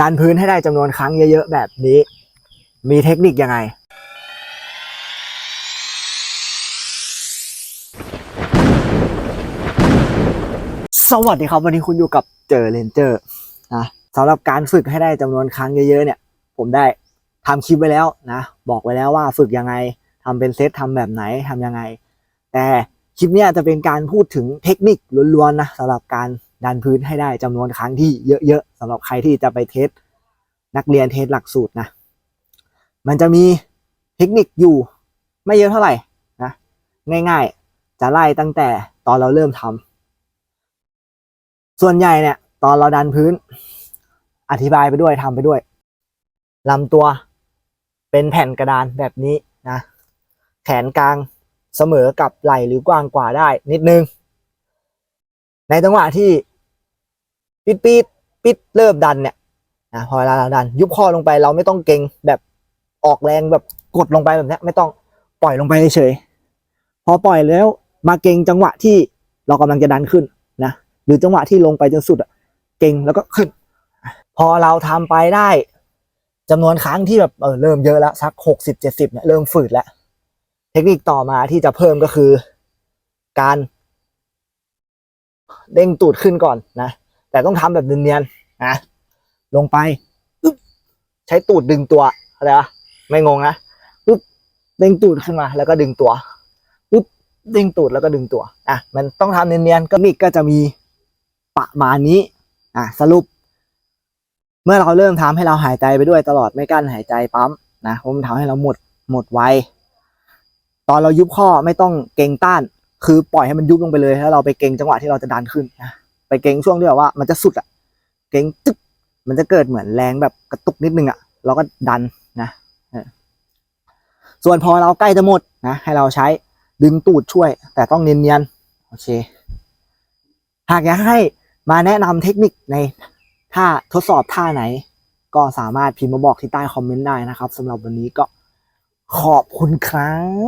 ดันพื้นให้ได้จำนวนครั้งเยอะ ๆ แบบนี้ มีเทคนิคยังไง สวัสดีครับ วันนี้คุณอยู่กับเจอเลนเจอร์นะสำหรับการฝึกให้ได้จำนวนครั้งเยอะ ๆ เนี่ย ผมได้ทำคลิปไว้แล้วนะ บอกไว้แล้วว่าฝึกยังไงทำเป็นเซตทำแบบไหนทำยังไง แต่คลิปนี้จะเป็นการพูดถึงเทคนิคล้วนๆนะสำหรับการ ดันพื้นให้ได้จำนวนครั้งที่เยอะๆสำหรับใครที่จะไปเทสนักเรียนเทสหลักสูตรนะมันจะมีเทคนิคอยู่ไม่เยอะเท่าไหร่นะง่ายๆ จะไล่ตั้งแต่ตอนเราเริ่มทำส่วนใหญ่เนี่ย ตอนเราดันพื้น อธิบายไปด้วยทำไปด้วยลำตัวเป็นแผ่นกระดานแบบนี้นะแขนกลางเสมอกับไหล่หรือกว้างกว่าได้นิดนึง ในจังหวะที่ ปิดปิดปิดเริ่มดันเนี่ยนะพอเวลาเราดัน ยุบคอลงไปเราไม่ต้องเกรงแบบออกแรงแบบกดลงไปแบบนี้ไม่ต้องปล่อยลงไปเฉยพอปล่อยแล้วมาเกรงจังหวะที่เรากำลังจะดันขึ้นนะหรือจังหวะที่ลงไปจนสุดอะเกรงแล้วก็ขึ้น พอเราทำไปได้จำนวนครั้งที่แบบเออเริ่มเยอะแล้วสักหกสิบเจ็ดสิบเนี่ยเริ่มฝืดแล้วเทคนิคต่อมาที่จะเพิ่มก็คือการเด้งตูดขึ้นก่อนนะ แต่ต้องทำแบบเนียนๆนะลงไปใช้ตูดดึงตัวอะไรวะไม่งงนะปึ๊บเด้งตูดขึ้นมาแล้วก็ดึงตัวปึ๊บเด้งตูดแล้วก็ดึงตัวอะมันต้องทำเนียนๆก็มิกก็จะมีประมาณนี้อะสรุป เมื่อเราเริ่มทำให้เราหายใจไปด้วยตลอดไม่กั้นหายใจปั๊มนะมันทำให้เราหมดหมดไวตอนเรายุบข้อไม่ต้องเกรงต้าน คือปล่อยให้มันยุบลงไปเลยแล้วเราไปเกรงจังหวะที่เราจะดันขึ้นนะ ไปเกรงช่วงที่แบบว่ามันจะสุดอะเกรงตึ๊กมันจะเกิดเหมือนแรงแบบกระตุกนิดนึงอะเราก็ดันนะส่วนพอเราใกล้จะหมดนะให้เราใช้ดึงตูดช่วย แต่ต้องเนียนๆโอเค หากอยากให้มาแนะนำเทคนิคในท่าทดสอบท่าไหน ก็สามารถพิมพ์มาบอกที่ใต้คอมเมนต์ได้นะครับสำหรับวันนี้ก็ขอบคุณครับ